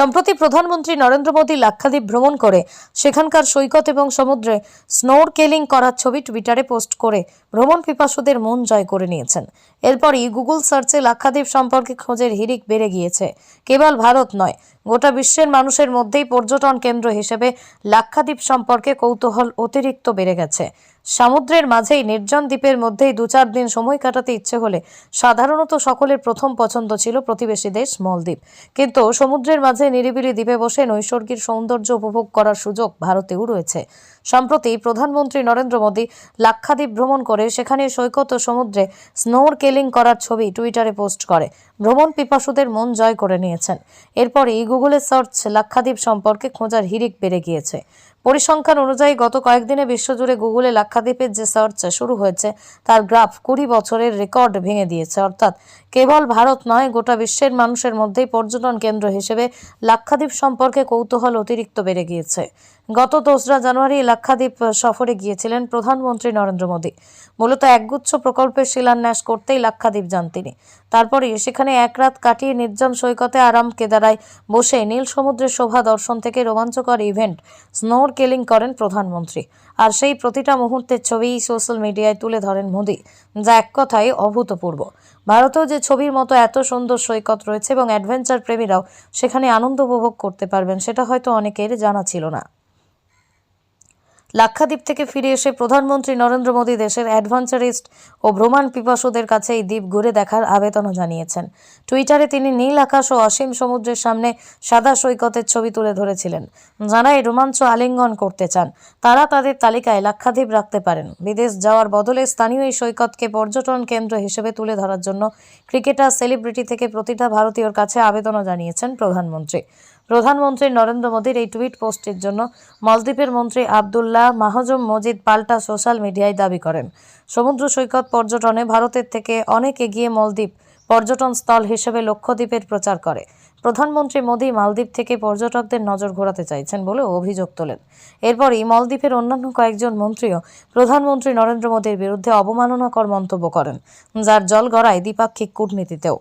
সম্প্রতি প্রধানমন্ত্রী নরেন্দ্র মোদী লাক্ষাদ্বীপ ভ্রমণ করে সেখানকার সৈকত এবং সমুদ্রে স্নোর কেলিং করার ছবি টুইটারে পোস্ট করে ভ্রমণ পিপাসুদের মন জয় করে নিয়েছেন। এরপরই গুগল সার্চে লাক্ষাদ্বীপ সম্পর্কে খোঁজের হিরিক বেড়ে গিয়েছে। কেবল ভারত নয় গোটা বিশ্বের মানুষের মধ্যেই পর্যটন কেন্দ্র হিসেবে লাক্ষাদ্বীপ সম্পর্কে কৌতূহল অতিরিক্ত বেড়ে গেছে। সমুদ্রের মাঝেই নির্জন দ্বীপের মধ্যেই দু চার দিন সময় কাটাতে ইচ্ছে হলে সাধারণত সকলের প্রথম পছন্দ ছিল প্রতিবেশী দেশ মলদ্বীপ। কিন্তু সমুদ্রের মাঝে নিরিবিলি দ্বীপে বসে নৈসর্গিক সৌন্দর্য উপভোগ করার সুযোগ ভারতেও রয়েছে। সম্প্রতি প্রধানমন্ত্রী নরেন্দ্র মোদী লাক্ষাদ্বীপ ভ্রমণ করে সেখানে সৈকত ও সমুদ্রে স্নোর কেলিং করার ছবি টুইটারে পোস্ট করে। ভ্রমণ পিপাসুদের মন জয় করে নিয়েছেন। এরপরই গুগলে সার্চ লাক্ষাদ্বীপ সম্পর্কে খোঁজার হিরিক বেড়ে গিয়েছে। পরিসংখ্যান অনুযায়ী গত কয়েকদিনে বিশ্বজুড়ে গুগলে লাক্ষাদ্বীপের যে সার্চ শুরু হয়েছে, তার গ্রাফ কুড়ি বছরের রেকর্ড ভেঙে দিয়েছে। অর্থাৎ কেবল ভারত নয়, গোটা বিশ্বের মানুষের মধ্যেই পর্যটন কেন্দ্র হিসেবে লাক্ষাদ্বীপ সম্পর্কে কৌতূহল অতিরিক্ত বেড়ে গিয়েছে। গত দোসরা জানুয়ারি লাক্ষাদ্বীপ সফরে গিয়েছিলেন প্রধানমন্ত্রী নরেন্দ্র মোদী। মূলত একগুচ্ছ প্রকল্পের শিলান্যাস করতেই লাক্ষাদ্বীপ যান তিনি। তারপরে সেখানে এক রাত কাটিয়ে নির্জন সৈকতে আরাম কেদারায় বসে নীল সমুদ্রের শোভা দর্শন থেকে রোমাঞ্চকর ইভেন্ট স্নোর কেলিং করেন প্রধানমন্ত্রী। আর সেই প্রতিটা মুহূর্তের ছবিই সোশ্যাল মিডিয়ায় তুলে ধরেন মোদী, যা এক কথায় অভূতপূর্ব। ভারতেও যে ছবির মতো এত সুন্দর সৈকত রয়েছে এবং অ্যাডভেঞ্চার প্রেমীরাও সেখানে আনন্দ উপভোগ করতে পারবেন, সেটা হয়তো অনেকের জানা ছিল না। লাক্ষাদ্বীপ থেকে ফিরে এসে প্রধানমন্ত্রী নরেন্দ্র মোদী দেশের অ্যাডভেঞ্চারিস্ট ও ভ্রমণ পিপাসুদের কাছে এই দ্বীপ ঘুরে দেখার আবেদনও জানিয়েছেন। টুইটারে তিনি নীল আকাশ ও অসীম সমুদ্রের সামনে সাদা সৈকতের ছবি তুলে ধরেছিলেন। যারা এই রোমাঞ্চ আলিঙ্গন করতে চান। তারা তাদের তালিকায় লাক্ষাদ্বীপ রাখতে পারেন। বিদেশ যাওয়ার বদলে স্থানীয় এই সৈকতকে পর্যটন কেন্দ্র হিসেবে তুলে ধরার জন্য ক্রিকেটার, সেলিব্রিটি থেকে প্রতিটা ভারতীয়র কাছে আবেদনও জানিয়েছেন প্রধানমন্ত্রী। প্রধানমন্ত্রী নরেন্দ্র মোদীর এই টুইট পোস্টের জন্য মালদ্বীপের মন্ত্রী আবদুল্লাহ মাহজুম মজিদ পাল্টা সোশ্যাল মিডিয়ায় দাবি করেন। সমুদ্র সৈকত পর্যটনে ভারতের থেকে অনেক এগিয়ে মলদ্বীপ পর্যটন স্থল হিসেবে লক্ষদ্বীপের প্রচার করে। প্রধানমন্ত্রী মোদী মালদ্বীপ থেকে পর্যটকদের নজর ঘোরাতে চাইছেন বলে অভিযোগ তোলেন। এরপরই মালদ্বীপের অন্যান্য কয়েকজন মন্ত্রীও প্রধানমন্ত্রী নরেন্দ্র মোদীর বিরুদ্ধে অবমাননাকর মন্তব্য করেন, যার জল গড়ায় দ্বিপাক্ষিক কূটনীতিতেও।